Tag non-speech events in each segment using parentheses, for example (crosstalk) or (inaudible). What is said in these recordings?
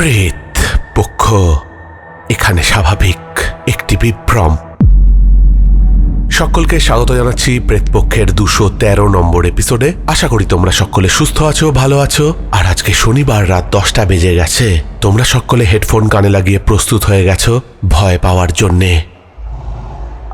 প্রেত পক্ষ। এখানে স্বাভাবিক একটি বিভ্রম। সকলকে স্বাগত জানাচ্ছি প্রেতপক্ষের দুশো তেরো নম্বর এপিসোডে আশা করি তোমরা সকলে সুস্থ আছো, ভালো আছো। আর আজকে শনিবার রাত দশটা বেজে গেছে। তোমরা সকলে হেডফোন কানে লাগিয়ে প্রস্তুত হয়ে গেছো ভয় পাওয়ার জন্যে।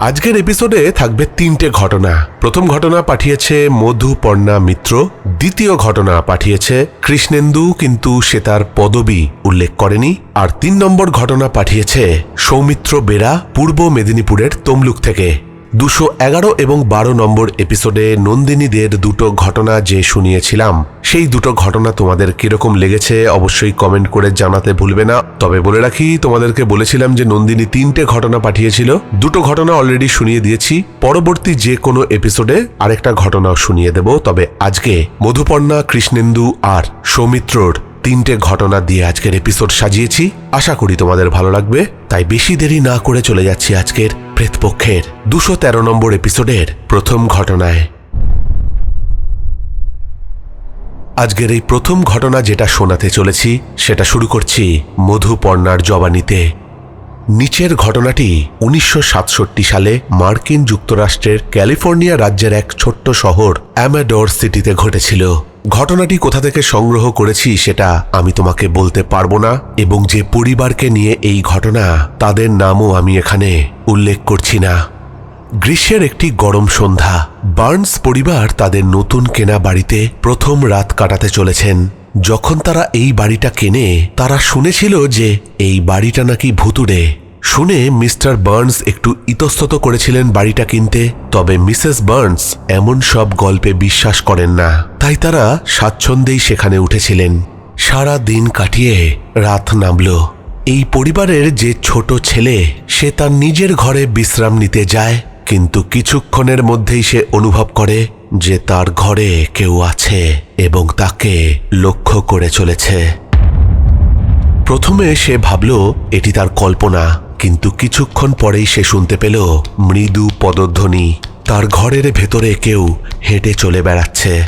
আজকের এপিসোডে থাকবে তিনটে ঘটনা। প্রথম ঘটনা পাঠিয়েছে মধুপর্ণা মিত্র। দ্বিতীয় ঘটনা পাঠিয়েছে কৃষ্ণেন্দু, কিন্তু সে তার পদবি উল্লেখ করেনি। আর তিন নম্বর ঘটনা পাঠিয়েছে সৌমিত্র বেরা পূর্ব মেদিনীপুরের তমলুক থেকে। দুশো এগারো এবং বারো নম্বর এপিসোডে নন্দিনীদের দুটো ঘটনা যে শুনিয়েছিলাম, সেই দুটো ঘটনা তোমাদের কীরকম লেগেছে অবশ্যই কমেন্ট করে জানাতে ভুলবে না। তবে বলে রাখি, তোমাদেরকে বলেছিলাম যে নন্দিনী তিনটে ঘটনা পাঠিয়েছিল। দুটো ঘটনা অলরেডি শুনিয়ে দিয়েছি। পরবর্তী যে কোনো এপিসোডে আরেকটা ঘটনাও শুনিয়ে দেব। তবে আজকে মধুপর্ণা, কৃষ্ণেন্দু আর সৌমিত্রর তিনটে ঘটনা দিয়ে আজকের এপিসোড সাজিয়েছি। আশা করি তোমাদের ভালো লাগবে। তাই বেশি দেরি না করে চলে যাচ্ছি আজকের প্রেতপক্ষের দুশো তেরো নম্বর এপিসোডের প্রথম ঘটনায়। আজকের এই প্রথম ঘটনা যেটা শোনাতে চলেছি, সেটা শুরু করছি মধুপর্ণার জবানিতে। নিচের ঘটনাটি উনিশশো সাতষট্টি সালে মার্কিন যুক্তরাষ্ট্রের ক্যালিফোর্নিয়া রাজ্যের এক ছোট্ট শহর অ্যামাডোর সিটিতে ঘটেছিল। ঘটনাটি কোথা থেকে সংগ্রহ করেছি সেটা আমি তোমাকে বলতে পারব না, এবং যে পরিবারকে নিয়ে এই ঘটনা, তাদের নামও আমি এখানে উল্লেখ করছি না। গ্রীষ্মের একটি গরম সন্ধ্যা, বার্নস পরিবার তাদের নতুন কেনা বাড়িতে প্রথম রাত কাটাতে চলেছেন। যখন তারা এই বাড়িটা কেনে, তারা শুনেছিল যে এই বাড়িটা নাকি ভুতুড়ে। শুনে মিস্টার বার্নস একটু ইতস্তত করেছিলেন বাড়িটা কিনতে, তবে মিসেস বার্নস এমন সব গল্পে বিশ্বাস করেন না। তাই তারা স্বাচ্ছন্দ্যেই সেখানে উঠেছিলেন। সারা দিন কাটিয়ে রাত নামল। এই পরিবারের যে ছোট ছেলে, সে তার নিজের ঘরে বিশ্রাম নিতে যায়, কিন্তু কিছুক্ষণের মধ্যেই সে অনুভব করে যে তার ঘরে কেউ আছে এবং তাকে লক্ষ্য করে চলেছে। প্রথমে সে ভাবল, এটি তার কল্পনা। কিন্তু কিছুক্ষণ পরেই সে শুনতে পেল, মৃদু পদধ্বনি। তার ঘরের ভেতরে কেউ হেঁটে চলে বেড়াচ্ছে।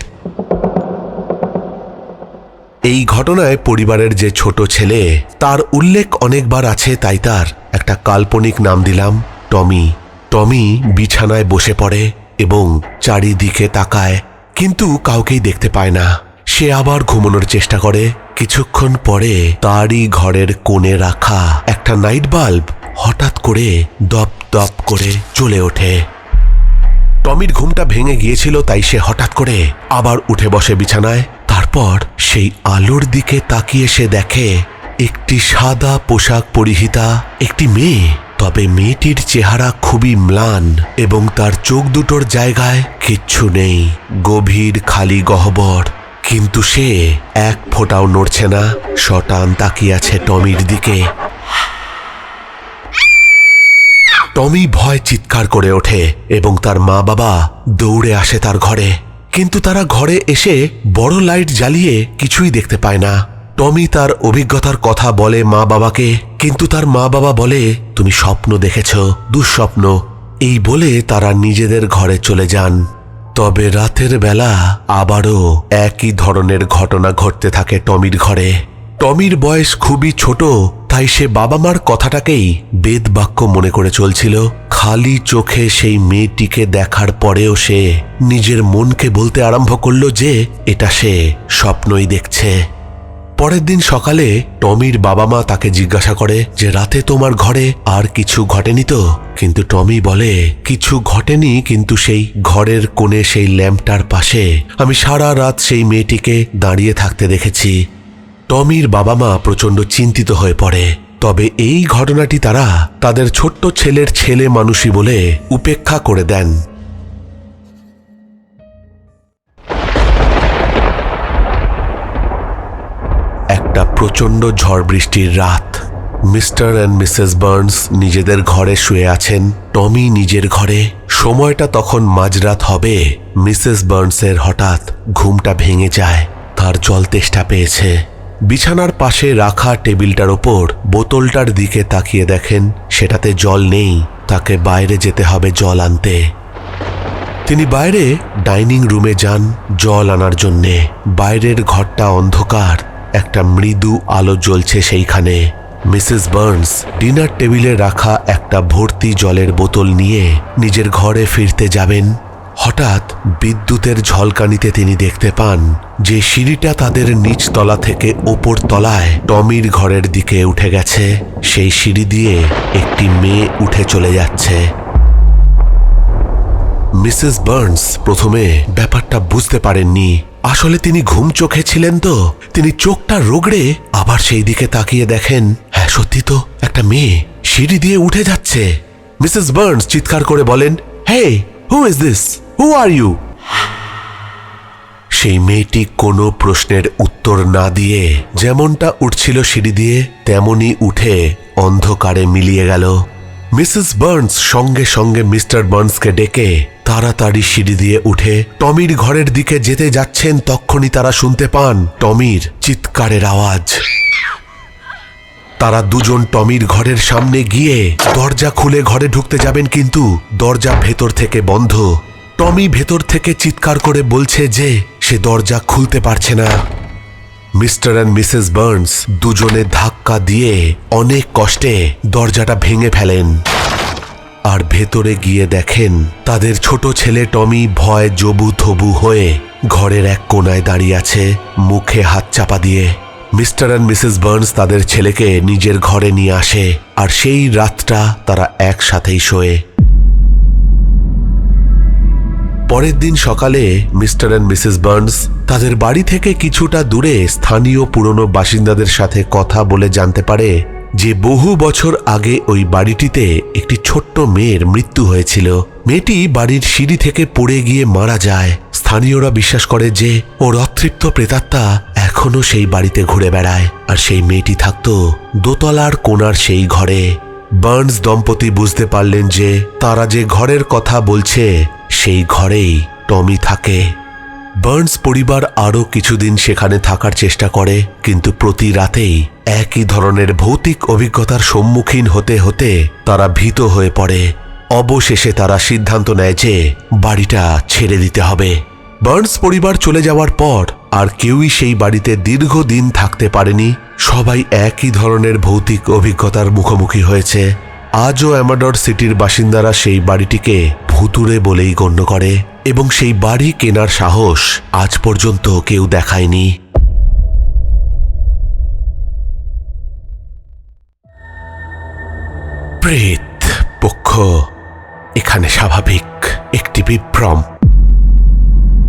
এই ঘটনায় পরিবারের যে ছোট ছেলে, তার উল্লেখ অনেকবার আছে, তাই তার একটা কাল্পনিক নাম দিলাম, টমি। টমি বিছানায় বসে পড়ে এবং চারিদিকে তাকায়, কিন্তু কাউকেই দেখতে পায় না। সে আবার ঘুমানোর চেষ্টা করে। কিছুক্ষণ পরে তারই ঘরের কোণে রাখা একটা নাইট বাল্ব হঠাৎ করে দপ দপ করে চলে ওঠে। টমির ঘুমটা ভেঙে গিয়েছিল, তাই সে হঠাৎ করে আবার উঠে বসে বিছানায়। তারপর সেই আলোর দিকে তাকিয়ে সে দেখে একটি সাদা পোশাক পরিহিতা, একটি মেয়ে। তবে মেয়েটির চেহারা খুবই ম্লান এবং তার চোখ দুটোর জায়গায় কিচ্ছু নেই। গভীর খালি গহ্বর। কিন্তু সে এক ফোঁটাও নড়ছে না। শটান তাকিয়ে আছে টমির দিকে। টমি ভয় চিৎকার করে ওঠে এবং তার মা বাবা দৌড়ে আসে তার ঘরে। কিন্তু তারা ঘরে এসে বড় লাইট জ্বালিয়ে কিছুই দেখতে পায় না। টমি তার অভিজ্ঞতার কথা বলে মা বাবাকে কিন্তু তার মা বাবা বলে, তুমি স্বপ্ন দেখেছ, দুঃস্বপ্ন। এই বলে তারা নিজেদের ঘরে চলে যান। তবে রাতের বেলা আবারও একই ধরনের ঘটনা ঘটতে থাকে টমির ঘরে। টমির বয়স খুবই ছোট, তাই সে বাবা মার কথাটাকেই বেদবাক্য মনে করে চলছিল। খালি চোখে সেই মেয়েটিকে দেখার পরেও সে নিজের মনকে বলতে আরম্ভ করল যে, এটা সে স্বপ্নই দেখছে। পরের দিন সকালে টমির বাবা মা তাকে জিজ্ঞাসা করে যে, রাতে তোমার ঘরে আর কিছু ঘটেনি তো? কিন্তু টমি বলে, কিছু ঘটেনি, কিন্তু সেই ঘরের কোণে সেই ল্যাম্পটার পাশে আমি সারা রাত সেই মেয়েটিকে দাঁড়িয়ে থাকতে দেখেছি। টমির বাবা মা প্রচণ্ড চিন্তিত হয়ে পড়ে। তবে এই ঘটনাটি তারা তাদের ছোট্ট ছেলের ছেলে মানুষই বলে উপেক্ষা করে দেন। একটা প্রচণ্ড ঝড় বৃষ্টির রাত। মিস্টার অ্যান্ড মিসেস বার্নস নিজেদের ঘরে শুয়ে আছেন, টমি নিজের ঘরে। সময়টা তখন মাঝরাত হবে। মিসেস বার্নসের হঠাৎ ঘুমটা ভেঙে যায়, তার জল তেষ্টা পেয়েছে। বিছানার পাশে রাখা টেবিলটার ওপর বোতলটার দিকে তাকিয়ে দেখেন, সেটাতে জল নেই, তাকে বাইরে যেতে হবে জল আনতে। তিনি বাইরে ডাইনিং রুমে যান জল আনার জন্যে। বাইরের ঘরটা অন্ধকার একটা মৃদু আলো জ্বলছে সেইখানে। মিসেস বার্নস, ডিনার টেবিলে রাখা একটা ভর্তি জলের বোতল নিয়ে নিজের ঘরে ফিরতে যাবেন। হঠাৎ বিদ্যুতের ঝলকানিতে তিনি দেখতে পান যে সিঁড়িটা তাদের নিচ তলা থেকে ওপর তলায় টমির ঘরের দিকে উঠে গেছে। সেই সিঁড়ি দিয়ে একটি মেয়ে উঠে চলে যাচ্ছে। মিসেস বার্নস প্রথমে ব্যাপারটা বুঝতে পারেননি। আসলে তিনি ঘুম চোখে ছিলেন তো। তিনি চোখটা রোগড়ে আবার সেই দিকে তাকিয়ে দেখেন হ্যাঁ সত্যি তো, একটা মেয়ে সিঁড়ি দিয়ে উঠে যাচ্ছে। মিসেস বার্নস চিৎকার করে বলেন, hey who is this who are you সেই মেয়েটি কোনো প্রশ্নের উত্তর না দিয়ে যেমনটা উঠছিল সিঁড়ি দিয়ে তেমনি উঠে অন্ধকারে মিলিয়ে গেল। মিসেস বার্নস সঙ্গে সঙ্গে মিস্টার বার্নসকে ডেকে তাড়াতাড়ি সিঁড়ি দিয়ে উঠে টমির ঘরের দিকে যেতে যাচ্ছেন তক্ষুনি তারা শুনতে পান টমির চিৎকারের আওয়াজ। তারা দুজন টমির ঘরের সামনে গিয়ে দরজা খুলে ঘরে ঢুকতে যাবেন কিন্তু দরজা ভেতর থেকে বন্ধ। টমি ভেতর থেকে চিৎকার করে বলছে যে সে দরজা খুলতে পারছে না। মিস্টার অ্যান্ড মিসেস বার্নস দুজনে ধাক্কা দিয়ে অনেক কষ্টে দরজাটা ভেঙে ফেলেন। আর ভেতরে গিয়ে দেখেন তাদের ছোট ছেলে টমি ভয় জবু থবু হয়ে ঘরের এক কোনায় দাঁড়িয়ে আছে, মুখে হাত চাপা দিয়ে। মিস্টার অ্যান্ড মিসেস বার্নস তাদের ছেলেকে নিজের ঘরে নিয়ে আসে, আর সেই রাতটা তারা একসাথেই শোয়ে। পরের দিন সকালে মিস্টার অ্যান্ড মিসেস বার্নস তাদের বাড়ি থেকে কিছুটা দূরে স্থানীয় পুরনো বাসিন্দাদের সাথে কথা বলে জানতে পারে যে বহু বছর আগে ওই বাড়িটিতে একটি ছোট্ট মেয়ের মৃত্যু হয়েছিল। মেয়েটি বাড়ির সিঁড়ি থেকে পড়ে গিয়ে মারা যায়। স্থানীয়রা বিশ্বাস করে যে ওর অতৃপ্ত প্রেতাত্মা এখনও সেই বাড়িতে ঘুরে বেড়ায় আর সেই মেয়েটি থাকতো দোতলার কোনার সেই ঘরে। বার্নস দম্পতি বুঝতে পারলেন যে তারা যে ঘরের কথা বলছে সেই ঘরেই টমি থাকে। বার্নস পরিবার আরও কিছুদিন সেখানে থাকার চেষ্টা করে, কিন্তু প্রতি রাতেই একই ধরনের ভৌতিক অভিজ্ঞতার সম্মুখীন হতে হতে তারা ভীত হয়ে পড়ে। অবশেষে তারা সিদ্ধান্ত নেয় যে বাড়িটা ছেড়ে দিতে হবে। বার্নস পরিবার চলে যাওয়ার পর আর কেউই সেই বাড়িতে দীর্ঘদিন থাকতে পারেনি। সবাই একই ধরনের ভৌতিক অভিজ্ঞতার মুখোমুখি হয়েছে। আজও অ্যামাডর সিটির বাসিন্দারা সেই বাড়িটিকে ভুতুরে বলেই গণ্য করে, এবং সেই বাড়ি কেনার সাহস আজ পর্যন্ত কেউ দেখায়নি। প্রেত পক্ষ, এখানে স্বাভাবিক একটি বিভ্রম।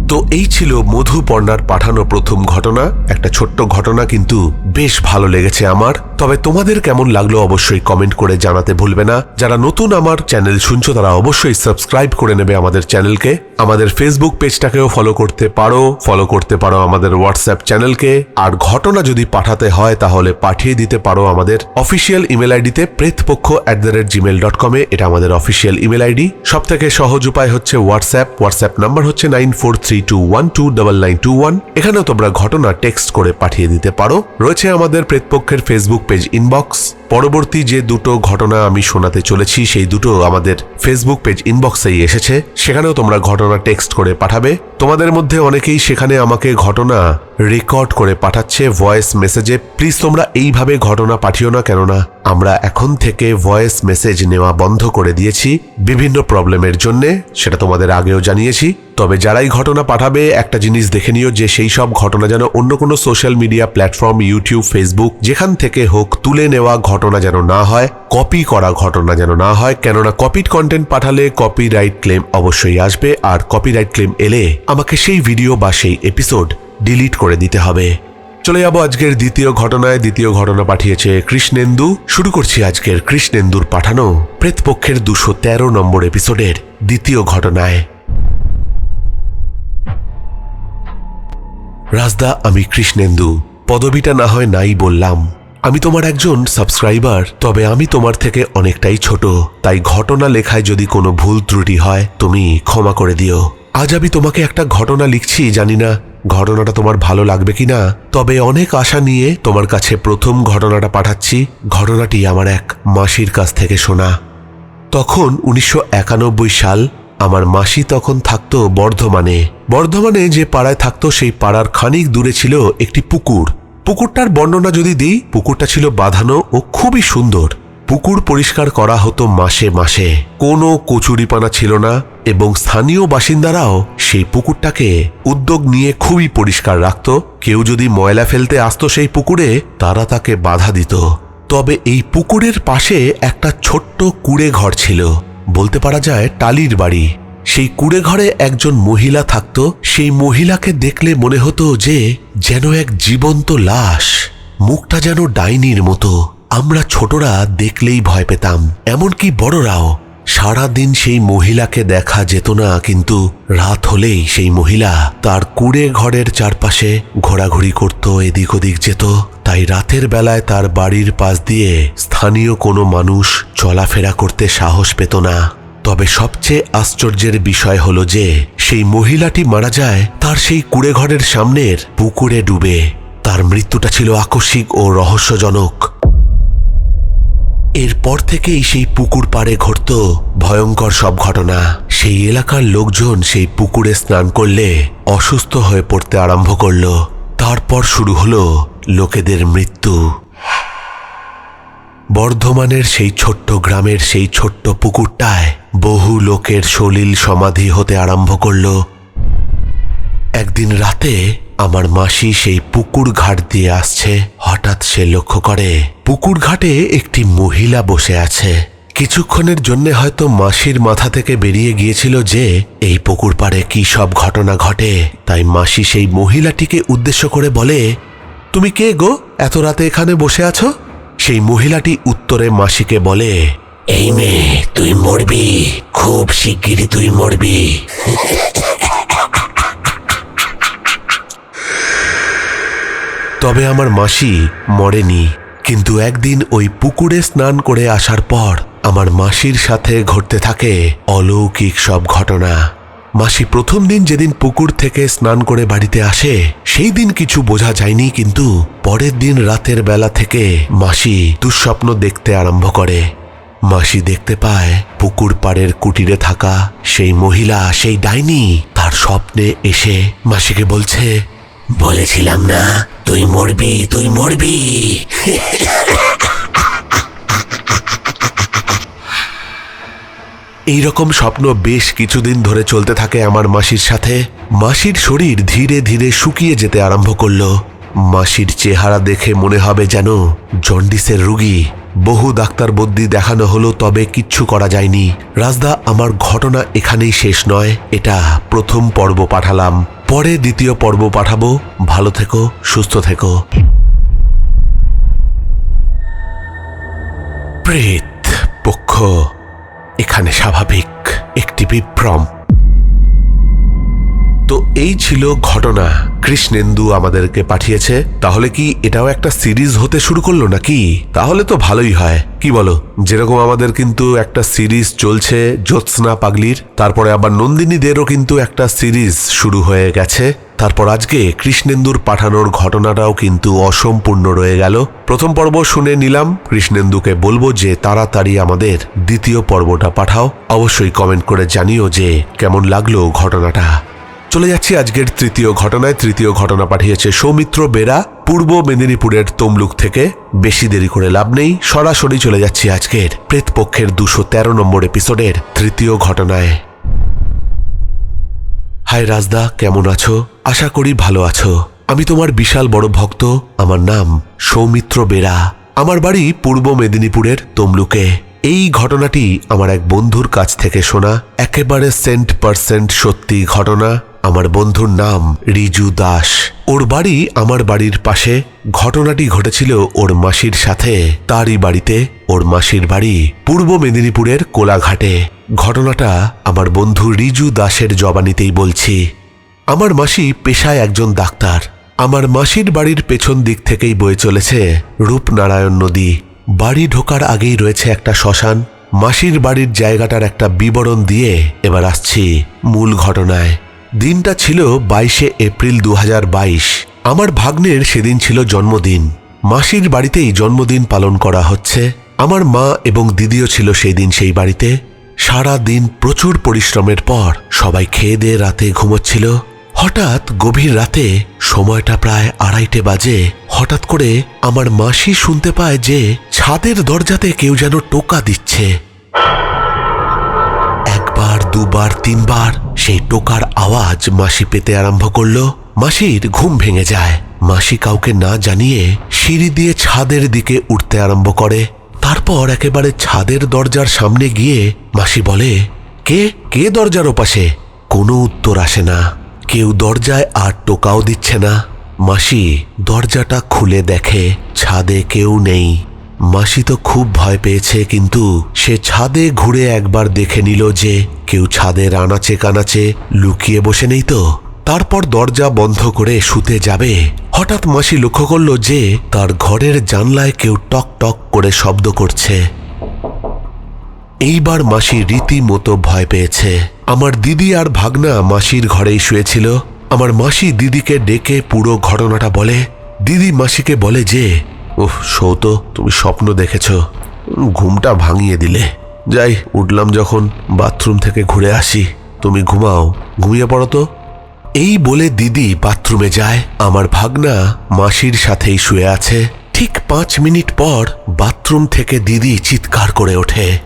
তো এই ছিল মধু মধুপর্ণার পাঠানো প্রথম ঘটনা। একটা ছোট্ট ঘটনা কিন্তু বেশ ভালো লেগেছে আমার। তবে তোমাদের কেমন লাগল অবশ্যই কমেন্ট করে জানাতে ভুলবে না। যারা নতুন আমার চ্যানেল শুনছো, তারা অবশ্যই সাবস্ক্রাইব করে নেবে আমাদের চ্যানেলকে। আমাদের ফেসবুক পেজটাকেও ফলো করতে পারো। ফলো করতে পারো আমাদের হোয়াটসঅ্যাপ চ্যানেলকে। আর ঘটনা যদি পাঠাতে হয়, তাহলে পাঠিয়ে দিতে পারো আমাদের অফিসিয়াল ইমেল আইডিতে Pretpokkho at the rate Gmail dot কমে এটা আমাদের অফিসিয়াল ইমেল আইডি। সব থেকে সহজ উপায় হচ্ছে হোয়াটসঅ্যাপ হোয়াটসঅ্যাপ নাম্বার হচ্ছে নাইন ফোর থ্রি এখানেও তোমরা ঘটনা টেক্সট করে পাঠিয়ে দিতে পারো। রয়েছে আমাদের প্রেতপক্ষের ফেসবুক পেজ ইনবক্স পরবর্তী যে দুটো ঘটনা আমি শোনাতে চলেছি, সেই দুটো আমাদের ফেসবুক পেজ ইনবক্সেই এসেছে। সেখানেও তোমরা ঘটনা টেক্সট করে পাঠাবে। তোমাদের মধ্যে অনেকেই সেখানে আমাকে ঘটনা রেকর্ড করে পাঠাচ্ছে ভয়েস মেসেজে প্লিজ তোমরা এইভাবে ঘটনা পাঠিও না, কেননা আমরা এখন থেকে ভয়েস মেসেজ নেওয়া বন্ধ করে দিয়েছি। বিভিন্ন প্রবলেমের জন্য, সেটা তোমাদের আগেও জানিয়েছি। তবে যারাই ঘটনা পাঠাবে, একটা জিনিস দেখে নিও যে সেই সব ঘটনা যেন অন্য কোনো social media platform YouTube Facebook যেখান থেকে হোক তুলে নেওয়া ঘটনা যেন না হয় কপি করা ঘটনা যেন না হয়। কেননা কপিড কন্টেন্ট পাঠালে কপিরাইট ক্লেম অবশ্যই আসবে আর কপিরাইট ক্লেম এলে আমাকে সেই ভিডিও বা সেই এপিসোড ডিলিট করে দিতে হবে। চলে যাব আজকের দ্বিতীয় ঘটনায়। দ্বিতীয় ঘটনা পাঠিয়েছে কৃষ্ণেন্দু। শুরু করছি আজকের কৃষ্ণেন্দুর পাঠানো প্রেতপক্ষের দুশো তেরো নম্বর এপিসোডের দ্বিতীয় ঘটনায়। রাজদা, আমি কৃষ্ণেন্দু। পদবিটা না হয় নাই বললাম। আমি তোমার একজন সাবস্ক্রাইবার, তবে আমি তোমার থেকে অনেকটাই ছোট। তাই ঘটনা লেখায় যদি কোনো ভুল ত্রুটি হয়, তুমি ক্ষমা করে দিও। আজ আমি তোমাকে একটা ঘটনা লিখছি, জানি না ঘটনাটা তোমার ভালো লাগবে কি না তবে অনেক আশা নিয়ে তোমার কাছে প্রথম ঘটনাটা পাঠাচ্ছি। ঘটনাটি আমার এক মাসির কাছ থেকে শোনা। তখন উনিশশো একানব্বই সাল আমার মাসি তখন থাকতো বর্ধমানে। বর্ধমানে যে পাড়ায় থাকতো সেই পাড়ার খানিক দূরে ছিল একটি পুকুর। পুকুরটার বর্ণনা যদি দিই, পুকুরটা ছিল বাঁধানো ও খুবই সুন্দর। পুকুর পরিষ্কার করা হতো মাসে মাসে। কোনো কচুরিপানা ছিল না এবং স্থানীয় বাসিন্দারাও সেই পুকুরটাকে উদ্যোগ নিয়ে খুবই পরিষ্কার রাখত। কেউ যদি ময়লা ফেলতে আসতো সেই পুকুরে, তারা তাকে বাধা দিত। তবে এই পুকুরের পাশে একটা ছোট্ট কুড়ে ঘর ছিল। বলতে পারা যায় টালির বাড়ি। সেই কুড়ে ঘরে একজন মহিলা থাকত। সেই মহিলাকে দেখলে মনে হতো যে যেন এক জীবন্ত লাশ। মুখটা যেন ডাইনির মতো। আমরা ছোটরা দেখলেই ভয় পেতাম। এমনকি বড়রাও। সারাদিন সেই মহিলাকে দেখা যেত না, কিন্তু রাত হলেই সেই মহিলা তার কুড়ে ঘরের চারপাশে ঘোরাঘুরি করত, এদিক ওদিক যেত। তাই রাতের বেলায় তার বাড়ির পাশ দিয়ে স্থানীয় কোনো মানুষ চলাফেরা করতে সাহস পেত না। তবে সবচেয়ে আশ্চর্যের বিষয় হলো যে, সেই মহিলাটি মারা যায় তার সেই কুড়ে ঘরের সামনের পুকুরে ডুবে। তার মৃত্যুটা ছিল আকস্মিক ও রহস্যজনক। এরপর থেকেই সেই পুকুর পাড়ে ঘটত ভয়ঙ্কর সব ঘটনা। সেই এলাকার লোকজন সেই পুকুরে স্নান করলে অসুস্থ হয়ে পড়তে আরম্ভ করল। তারপর শুরু হলো লোকেদের মৃত্যু। বর্ধমানের সেই ছোট্ট গ্রামের সেই ছোট্ট পুকুরটায় বহু লোকের সলিল সমাধি হতে আরম্ভ করল। একদিন রাতে আমার মাসি সেই পুকুর ঘাট দিয়ে আসছে। হঠাৎ সে লক্ষ্য করে, পুকুর ঘাটে একটি মহিলা বসে আছে। কিছুক্ষণের জন্য হয়তো মাসির মাথা থেকে বেরিয়ে গিয়েছিল যে, এই পুকুর পাড়ে কি সব ঘটনা ঘটে। তাই মাসি সেই মহিলাটিকে উদ্দেশ্য করে বলে, তুমি কে গো? এত রাতে এখানে বসে আছো? সেই মহিলাটি উত্তরে মাসিকে বলে, এই মেয়ে, তুই মরবি। খুব শিগগিরই তুই মরবি। (laughs) তবে আমার মাসি মরেনি। কিন্তু একদিন ওই পুকুরে স্নান করে আসার পর আমার মাসির সাথে ঘটতে থাকে অলৌকিক সব ঘটনা। মাসি প্রথম দিন যেদিন পুকুর থেকে স্নান করে বাড়িতে আসে, সেই দিন কিছু বোঝা যায়নি, কিন্তু পরের দিন রাতের বেলা থেকে মাসি দুঃস্বপ্ন দেখতে আরম্ভ করে। মাসি দেখতে পায় পুকুর পাড়ের কুটিরে থাকা সেই মহিলা, সেই ডাইনি, তার স্বপ্নে এসে মাসিকে বলছে বলেছিলাম না, তুই মরবি তুই মরবি। এই রকম স্বপ্ন বেশ কিছুদিন ধরে চলতে থাকে আমার মাসির সাথে। মাসির শরীর ধীরে ধীরে শুকিয়ে যেতে আরম্ভ করল। মাসির চেহারা দেখে মনে হবে যেন জন্ডিসের রুগী। বহু ডাক্তার বদ্যি দেখানো হলো, তবে কিচ্ছু করা যায়নি। রাজদা, আমার ঘটনা এখানেই শেষ নয়, এটা প্রথম পর্ব পাঠালাম। পরে দ্বিতীয় পর্ব পাঠাবো। ভালো থেকো, সুস্থ থেকো। প্রেত পক্ষ, এখানে স্বাভাবিক। একটি বিভ্রম। তো এই ছিল ঘটনা। কৃষ্ণেন্দু আমাদেরকে পাঠিয়েছে। তাহলে কি এটাও একটা সিরিজ হতে শুরু করল নাকি? তাহলে তো ভালোই হয়। কি বলো? যেরকম আমাদের কিন্তু একটা সিরিজ চলছে, জ্যোৎস্না পাগলির, তারপরে আবার নন্দিনীদেরও কিন্তু একটা সিরিজ শুরু হয়ে গেছে। তারপর আজকে কৃষ্ণেন্দুর পাঠানোর ঘটনাটাও কিন্তু অসম্পূর্ণ রয়ে গেল। প্রথম পর্ব শুনে নিলাম। কৃষ্ণেন্দুকে বলব যে তাড়াতাড়ি আমাদের দ্বিতীয় পর্বটা পাঠাও। অবশ্যই কমেন্ট করে জানিও যে কেমন লাগল ঘটনাটা। চলে যাচ্ছি আজকের তৃতীয় ঘটনায়। তৃতীয় ঘটনা পাঠিয়েছে সৌমিত্র বেরা, পূর্ব মেদিনীপুরের তমলুক থেকে। বেশি দেরি করে লাভ নেই, সরাসরি চলে যাচ্ছি আজকের প্রেতপক্ষের দুশো তেরো নম্বর এপিসোডের তৃতীয় ঘটনায়। হাই রাজদা, কেমন আছো? আশা করি ভালো আছো। আমি তোমার বিশাল বড় ভক্ত, আমার নাম সৌমিত্র বেরা। আমার বাড়ি পূর্ব মেদিনীপুরের তমলুকে। এই ঘটনাটি আমার এক বন্ধুর কাছ থেকে শোনা, একেবারে সেন্ট পার্সেন্ট সত্যি ঘটনা। আমার বন্ধুর নাম রিজু দাস। ওর বাড়ি আমার বাড়ির পাশে। ঘটনাটি ঘটেছিল ওর মাসির সাথে। তারই বাড়িতে ওর মাসির বাড়ি পূর্ব মেদিনীপুরের কোলাঘাটে। ঘটনাটা আমার বন্ধু রিজু দাসের জবানিতেই বলছি। আমার মাসি পেশায় একজন ডাক্তার। আমার মাসির বাড়ির পেছন দিক থেকেই বয়ে চলেছে রূপনারায়ণ নদী। বাড়ি ঢোকার আগেই রয়েছে একটা শ্মশান। মাসির বাড়ির জায়গাটার একটা বিবরণ দিয়ে এবার আসছি মূল ঘটনায়। দিনটা ছিল বাইশে এপ্রিল দু হাজার বাইশ। আমার ভাগ্নের সেদিন ছিল জন্মদিন। মাসির বাড়িতেই জন্মদিন পালন করা হচ্ছে। আমার মা এবং দিদিও ছিল সেই দিন সেই বাড়িতে। সারা দিন প্রচুর পরিশ্রমের পর সবাই খেয়ে দিয়ে রাতে ঘুমোচ্ছিল। হঠাৎ গভীর রাতে সময়টা প্রায় আড়াইটে বাজে। হঠাৎ করে আমার মাসি শুনতে পায় যে ছাদের দরজাতে কেউ যেন টোকা দিচ্ছে। একবার, দুবার, তিনবার সেই টোকার আওয়াজ মাসি পেতে আরম্ভ করল। মাসির ঘুম ভেঙে যায়। মাসি কাউকে না জানিয়ে সিঁড়ি দিয়ে ছাদের দিকে উঠতে আরম্ভ করে। তারপর একেবারে ছাদের দরজার সামনে গিয়ে মাসি বলে, কে? কে দরজার ওপাশে? কোনো উত্তর আসে না। কেউ দরজায় আর টোকাও দিচ্ছে না। মাসি দরজাটা খুলে দেখে, ছাদে কেউ নেই। মাসি তো খুব ভয় পেয়েছে, কিন্তু সে ছাদে ঘুরে একবার দেখে নিল যে কেউ ছাদের আনাচে কানাচে লুকিয়ে বসে নেই তো। তারপর দরজা বন্ধ করে শুতে যাবে। হঠাৎ মাসি লক্ষ্য করল যে তার ঘরের জানলায় কেউ টক টক করে শব্দ করছে। এইবার মাসি রীতিমতো ভয় পেয়েছে। আমার দিদি আর ভাগনা মাসির ঘরেই শুয়েছিল। আমার মাসি দিদিকে ডেকে পুরো ঘটনাটা বলে। দিদি মাসিকে বলে যে ওহ সৌত, তুমি স্বপ্ন দেখেছ। ঘুমটা ভাঙিয়ে দিলে। যাই, উঠলাম যখন বাথরুম থেকে ঘুরে আসি। তুমি ঘুমাও, ঘুমিয়ে পড়ো তো। এই বলে দিদি বাথরুমে যায়। আমার ভাগনা মাসির সাথেই শুয়ে আছে। ঠিক পাঁচ মিনিট পর বাথরুম থেকে দিদি চিৎকার করে ওঠে।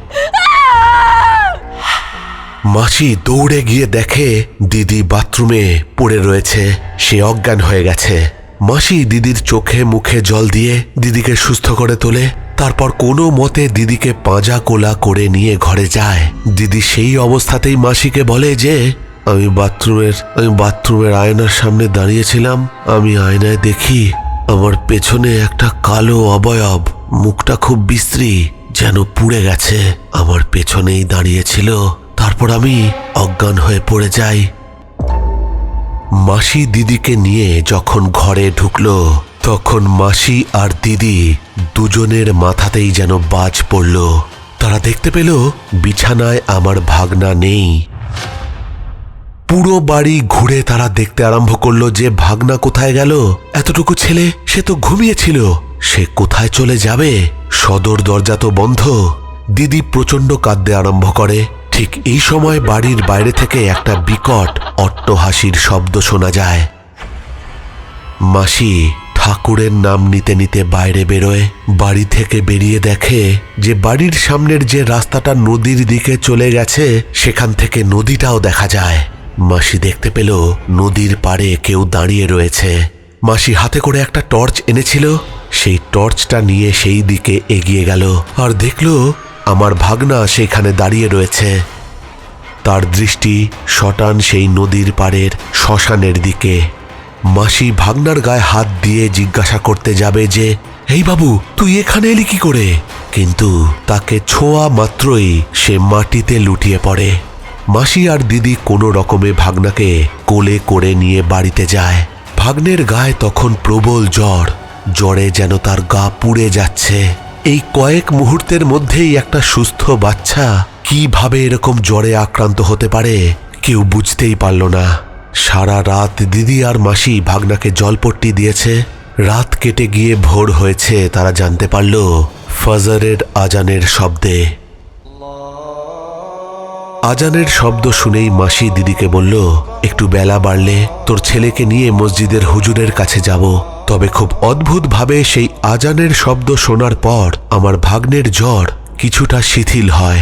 মাসি দৌড়ে গিয়ে দেখে দিদি বাথরুমে পড়ে রয়েছে। সে অজ্ঞান হয়ে গেছে। মাসি দিদির চোখে মুখে জল দিয়ে দিদিকে সুস্থ করে তোলে, তারপর কোনো মতে দিদিকে পাঁজা কোলা করে নিয়ে ঘরে যায়। দিদি সেই অবস্থাতেই মাসিকে বলে যে, আমি বাথরুমের আমি বাথরুমের আয়নার সামনে দাঁড়িয়েছিলাম, আমি আয়নায় দেখি আমার পেছনে একটা কালো অবয়ব, মুখটা খুব বিশ্রী, যেন পুড়ে গেছে। আমার পেছনেই দাঁড়িয়েছিল, তারপর আমি অজ্ঞান হয়ে পড়ে যাই। মাসি দিদিকে নিয়ে যখন ঘরে ঢুকলো, তখন মাসি আর দিদি দুজনের মাথাতেই যেন বাজ পড়ল। তারা দেখতে পেল, বিছানায় আমার ভাগনা নেই। পুরো বাড়ি ঘুরে তারা দেখতে আরম্ভ করল যে ভাগনা কোথায় গেল। এতটুকু ছেলে, সে তো ঘুমিয়েছিল। সে কোথায় চলে যাবে? সদর দরজা তো বন্ধ। দিদি প্রচণ্ড কাঁদতে আরম্ভ করে। ঠিক এই সময় বাড়ির বাইরে থেকে একটা বিকট অট্টহাসির শব্দ শোনা যায়। মাসি ঠাকুরের নাম নিতে নিতে বাইরে বেরোয়। বাড়ি থেকে বেরিয়ে দেখে যে বাড়ির সামনের যে রাস্তাটা নদীর দিকে চলে গেছে, সেখান থেকে নদীটাও দেখা যায়। মাসি দেখতে পেল নদীর পাড়ে কেউ দাঁড়িয়ে রয়েছে। মাসি হাতে করে একটা টর্চ এনেছিল। সেই টর্চটা নিয়ে সেই দিকে এগিয়ে গেল। আর দেখল আমার ভাগনা সেখানে দাঁড়িয়ে রয়েছে। তার দৃষ্টি শটান সেই নদীর পাড়ের শ্মশানের দিকে। মাসি ভাগনার গায়ে হাত দিয়ে জিজ্ঞাসা করতে যাবে যে, এই বাবু, তুই এখানে এলি কি করে? কিন্তু তাকে ছোঁয়া মাত্রই সে মাটিতে লুটিয়ে পড়ে। মাসি আর দিদি কোনো রকমে ভাগনাকে কোলে করে নিয়ে বাড়িতে যায়। ভাগ্নের গায়ে তখন প্রবল জ্বর, জ্বরে যেন তার গা পুড়ে যাচ্ছে। এই কয়েক মুহূর্তের মধ্যেই একটা সুস্থ বাচ্চা কীভাবে এরকম জ্বরে আক্রান্ত হতে পারে, কেউ বুঝতেই পারল না। সারা রাত দিদি আর মাসি ভাগনাকে জলপট্টি দিয়েছে। রাত কেটে গিয়ে ভোর হয়েছে, তারা জানতে পারল ফজরের আজানের শব্দে। আজানের শব্দ শুনেই মাসি দিদিকে বলল, একটু বেলা বাড়লে তোর ছেলেকে নিয়ে মসজিদের হুজুরের কাছে যাব। তবে খুব অদ্ভুতভাবে সেই আজানের শব্দ শোনার পর আমার ভাগ্নের জ্বর কিছুটা শিথিল হয়।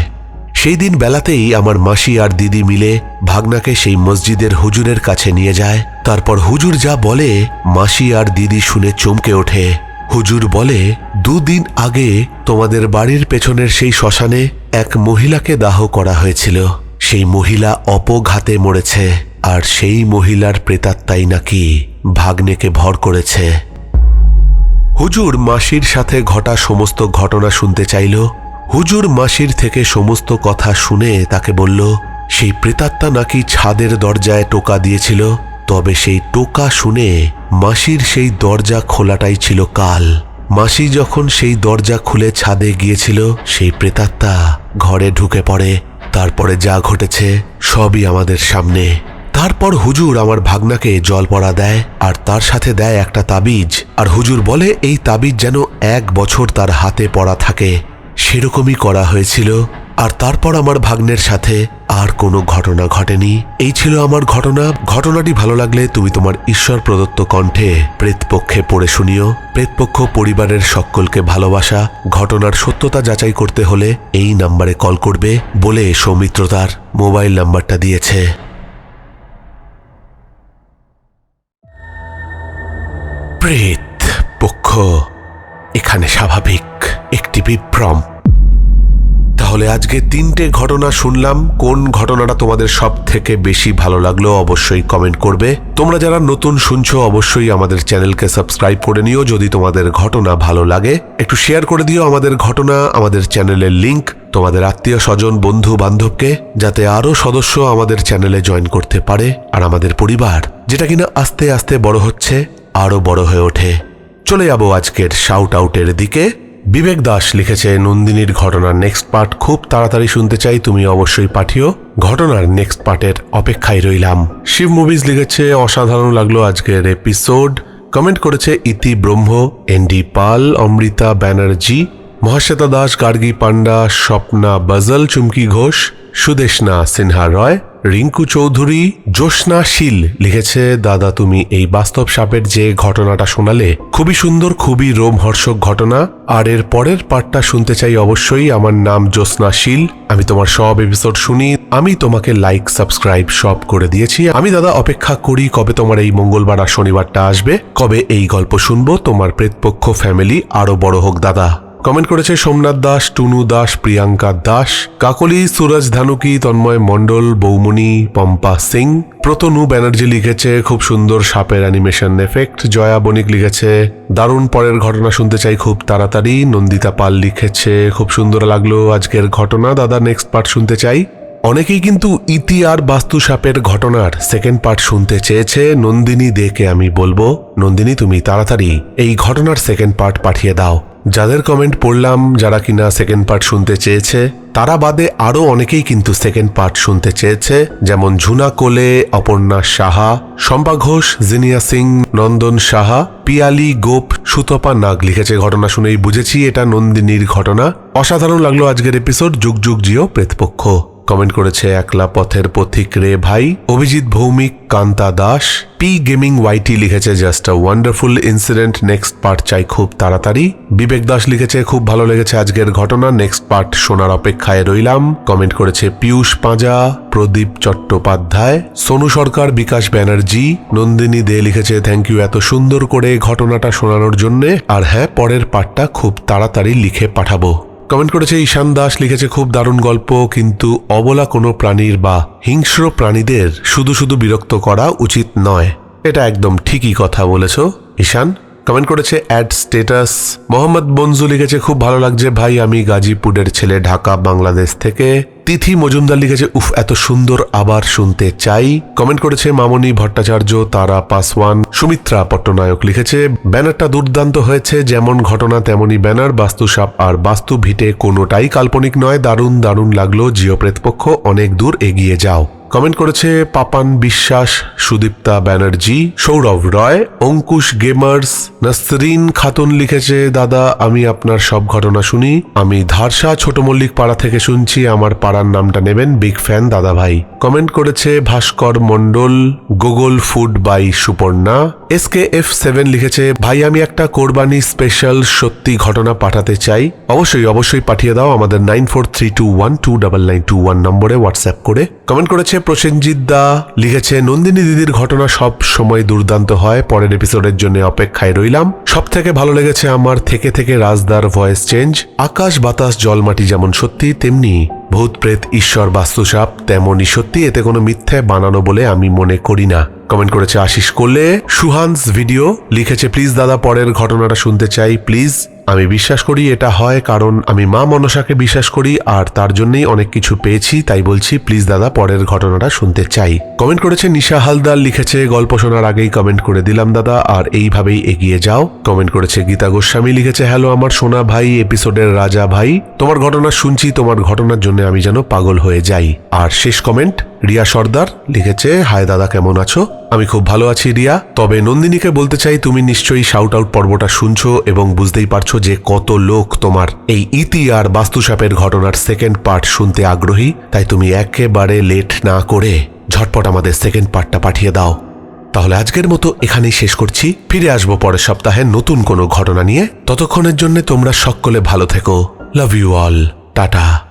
সেই দিন বেলাতেই আমার মাসি আর দিদি মিলে ভাগনাকে সেই মসজিদের হুজুরের কাছে নিয়ে যায়। তারপর হুজুর যা বলে, মাসি আর দিদি শুনে চমকে ওঠে। হুজুর বলে, দুদিন আগে তোমাদের বাড়ির পেছনের সেই শ্মশানে এক মহিলাকে দাহ করা হয়েছিল। সেই মহিলা অপঘাতে মরেছে, আর সেই মহিলার প্রেতাত্মাই নাকি ভাগ্নেকে ভর করেছে। হুজুর মাসির সাথে ঘটা সমস্ত ঘটনা শুনতে চাইল। হুজুর মাসির থেকে সমস্ত কথা শুনে তাকে বলল, সেই প্রেতাত্মা নাকি ছাদের দরজায় টোকা দিয়েছিল। তবে সেই টোকা শুনে মাসির সেই দরজা খোলাটাই ছিল কাল। মাসি যখন সেই দরজা খুলে ছাদে গিয়েছিল, সেই প্রেতাত্মা ঘরে ঢুকে পড়ে। তারপরে যা ঘটেছে সবই আমাদের সামনে। তারপর হুজুর আমার ভাগনাকে জল পড়া দেয় আর তার সাথে দেয় একটা তাবিজ। আর হুজুর বলে, এই তাবিজ যেন এক বছর তার হাতে পড়া থাকে। সেরকমই করা হয়েছিল। আর তারপর আমার ভাগ্নের সাথে আর কোনো ঘটনা ঘটেনি। এই ছিল আমার ঘটনা। ঘটনাটি ভালো লাগলে তুমি তোমার ঈশ্বর প্রদত্ত কণ্ঠে প্রেতপক্ষে পড়ে শুনিও। প্রেতপক্ষ পরিবারের সকলকে ভালোবাসা, ঘটনার সত্যতা যাচাই করতে হলে এই নাম্বারে কল করবে বলে সৌমিত্র তার মোবাইল নাম্বারটা দিয়েছে। প্রেত পক্ষ এখানে স্বাভাবিক একটি বিভ্রম। তাহলে আজকে তিনটে ঘটনা শুনলাম। কোন ঘটনাটা তোমাদের সব থেকে বেশি ভালো লাগল অবশ্যই কমেন্ট করবে। তোমরা যারা নতুন শুনছো, অবশ্যই আমাদের চ্যানেলকে সাবস্ক্রাইব করে নিও যদি তোমাদের ঘটনা ভালো লাগে। একটু শেয়ার করে দিও আমাদের ঘটনা, আমাদের চ্যানেলের লিংক তোমাদের আত্মীয় স্বজন, বন্ধু বান্ধবকে, যাতে আরও সদস্য আমাদের চ্যানেলে জয়েন করতে পারে আর আমাদের পরিবার, যেটা কিনা আস্তে আস্তে বড় হচ্ছে আরও বড় হয়ে ওঠে। চলে যাব আজকের শাউট আউটের দিকে। বিবেক দাস লিখেছে, নন্দিনীর ঘটনার নেক্সট পার্ট খুব তাড়াতাড়ি শুনতে চাই, তুমি অবশ্যই পাঠিও। ঘটনার নেক্সট পার্টের অপেক্ষায় রইলাম। শিব মুভিজ লিখেছে, অসাধারণ লাগল আজকের এপিসোড কমেন্ট করেছে ইতি ব্রহ্ম এনডি পাল, অমৃতা ব্যানার্জি, মহাশ্বেতা দাস, গার্গী পান্ডা স্বপ্না বাজল, চুমকি ঘোষ। সুদেশনা সিনহা রয়, রিঙ্কু চৌধুরী, জ্যোৎস্না শীল লিখেছে, দাদা, তুমি এই বাস্তব সাপের যে ঘটনাটা শোনালে, খুবই সুন্দর, খুবই রোমহর্ষক ঘটনা। আর এর পরের পার্টটা শুনতে চাই অবশ্যই। আমার নাম জ্যোৎস্না শীল। আমি তোমার সব এপিসোড শুনি। আমি তোমাকে লাইক সাবস্ক্রাইব সব করে দিয়েছি। আমি দাদা, অপেক্ষা করি কবে তোমার এই মঙ্গলবার আর শনিবারটা আসবে। কবে এই গল্প শুনব? তোমার প্রেতপক্ষ ফ্যামিলি আরও বড় হোক, দাদা। কমেন্ট করেছে সোমনাথ দাস, টুনু দাস, প্রিয়াঙ্কা দাস, কাকলি, সুরজ ধানুকি, তন্ময় মণ্ডল বৌমনি পম্পা সিং, প্রতনু ব্যানার্জি লিখেছে খুব সুন্দর সাপের অ্যানিমেশন এফেক্ট জয়া বণিক লিখেছে, দারুণ পরের ঘটনা শুনতে চাই খুব তাড়াতাড়ি, নন্দিতা পাল লিখেছে, খুব সুন্দর লাগল আজকের ঘটনা, দাদা নেক্সট পার্ট শুনতে চাই। অনেকেই কিন্তু ইতি আর বাস্তু সাপের ঘটনার সেকেন্ড পার্ট শুনতে চেয়েছে, নন্দিনী দেকে আমি বলব, নন্দিনী তুমি তাড়াতাড়ি এই ঘটনার সেকেন্ড পার্ট পাঠিয়ে দাও। যাদের কমেন্ট পড়লাম যারা কিনা সেকেন্ড পার্ট শুনতে চেয়েছে, তারা বাদে আরও অনেকেই কিন্তু সেকেন্ড পার্ট শুনতে চেয়েছে, যেমন ঝুনা কোলে, অপর্ণা সাহা, শম্পা ঘোষ, জিনিয়া সিং, নন্দন সাহা, পিয়ালি গোপ, সুতপা নাগ লিখেছে ঘটনা শুনেই বুঝেছি, এটা নন্দিনীর ঘটনা। অসাধারণ লাগল আজকের এপিসোড যুগ যুগ জিও প্রেতপক্ষ। কমেন্ট করেছে, একলা পথের পথিক রে ভাই। Abhijit Bhowmik, Kanta Das. P gaming YT লিখেছে, just a wonderful incident, next part চাই খুব তাড়াতাড়ি। বিবেক দাস লিখেছে, খুব ভালো লেগেছে আজকের ঘটনা, নেক্সট পার্ট শোনার অপেক্ষায় রইলাম। কমেন্ট করেছে, পিয়ুষ পাঁজা, প্রদীপ চট্টোপাধ্যায়। সোনু সরকার, বিকাশ ব্যানার্জি। নন্দিনী দে লিখেছে, থ্যাংক ইউ এত সুন্দর করে ঘটনাটা শোনানোর জন্যে। আর হ্যাঁ পরের পার্টটা খুব তাড়াতাড়ি লিখে পাঠাবো। কমেন্ট করেছে, ঈশান দাস লিখেছে, খুব দারুণ গল্প, কিন্তু অবলা কোনো প্রাণীর বা হিংস্র প্রাণীদের শুধু শুধু বিরক্ত করা উচিত নয়। এটা একদম ঠিকই কথা বলেছ, ঈশান। কমেন্ট করেছে, অ্যাড স্টেটাস। মোহাম্মদ বনজু লিখেছে, খুব ভালো লাগছে ভাই, আমি গাজীপুরের ছেলে ঢাকা, বাংলাদেশ থেকে। তিথি মজুমদার লিখেছে, উফ, এত সুন্দর আবার শুনতে চাই। কমেন্ট করেছে মামনি ভট্টাচার্য, তারা পাসওয়ান সুমিত্রা পট্টনায়ক লিখেছে, ব্যানারটা দুর্দান্ত হয়েছে, যেমন ঘটনা তেমনই ব্যানার, বাস্তুসাপ আর বাস্তু ভিটে কোনোটাই কাল্পনিক নয়, দারুণ দারুণ লাগল, জিও প্রেতপক্ষ, অনেক দূর এগিয়ে যাও। কমেন্ট করেছে, পাপান বিশ্বাস, সুদীপ্তা ব্যানার্জি, সৌরভ রয়, অঙ্কুশ গেমার্স, নাসরিন খাতুন লিখেছে, দাদা, আমি আপনার সব ঘটনা শুনি, আমি ধারসা ছোট মল্লিক পাড়া থেকে শুনছি, আমার পাড়ার নামটা নেবেন বিগ ফ্যান দাদা ভাই কমেন্ট করেছে, Bhaskar Mondal Google food by Suparna. S K F seven লিখেছে, ভাই, আমি একটা কোরবানি স্পেশাল সত্যি ঘটনা পাঠাতে চাই। অবশ্যই অবশ্যই পাঠিয়ে দাও আমাদের nine four three two one two double nine two one নম্বরে হোয়াটসঅ্যাপ করে। কমেন্ট করেছে, প্রসেনজিৎ দা লিখেছে, নন্দিনী দিদির ঘটনা সব সময় দুর্দান্ত হয়, পরের এপিসোডের জন্য অপেক্ষায় রইলাম। সব থেকে ভালো লেগেছে আমার থেকে থেকে রাজদার ভয়েস চেঞ্জ। আকাশ বাতাস জলমাটি যেমন সত্যি, তেমনি ভূত প্রেত ঈশ্বর বাস্তুসাপ তেমনই সত্যি এতে কোনো মিথ্যে বানানো বলে আমি মনে করি না। কমেন্ট করেছে আশিস। করলে সুহান্স ভিডিও লিখেছে, প্লিজ দাদা, পরের ঘটনাটা শুনতে চাই, প্লিজ। আমি বিশ্বাস করি এটা হয় কারণ আমি মা মনসাকে বিশ্বাস করি আর তার জন্যই অনেক কিছু পেয়েছি, তাই বলছি, প্লিজ দাদা, পরের ঘটনাটা শুনতে চাই। কমেন্ট করেছে, নিশা হালদার লিখেছে, গল্প শোনার আগেই কমেন্ট করে দিলাম দাদা, আর এইভাবেই এগিয়ে যাও। কমেন্ট করেছে, গীতা গোস্বামী লিখেছে, হ্যালো, আমার সোনা ভাই, এপিসোডের রাজা ভাই। তোমার ঘটনা শুনছি, তোমার ঘটনার জন্য আমি যেন পাগল হয়ে যাই। আর শেষ কমেন্ট রিয়া সর্দার লিখেছে, হায় দাদা, কেমন আছো? আমি খুব ভালো আছি, রিয়া। তবে নন্দিনীকে বলতে চাই, তুমি নিশ্চয়ই শাউট আউট পর্বটা শুনছো এবং বুঝতেই পারছ যে কত লোক তোমার এই ইতি আর বাস্তুসাপের ঘটনার সেকেন্ড পার্ট শুনতে আগ্রহী। তাই তুমি একেবারে লেট না করে ঝটপট আমাদের সেকেন্ড পার্টটা পাঠিয়ে দাও। তাহলে আজকের মতো এখানেই শেষ করছি। ফিরে আসব পরের সপ্তাহে নতুন কোনো ঘটনা নিয়ে। ততক্ষণের জন্য তোমরা সকলে ভালো থেকো। Love you all tata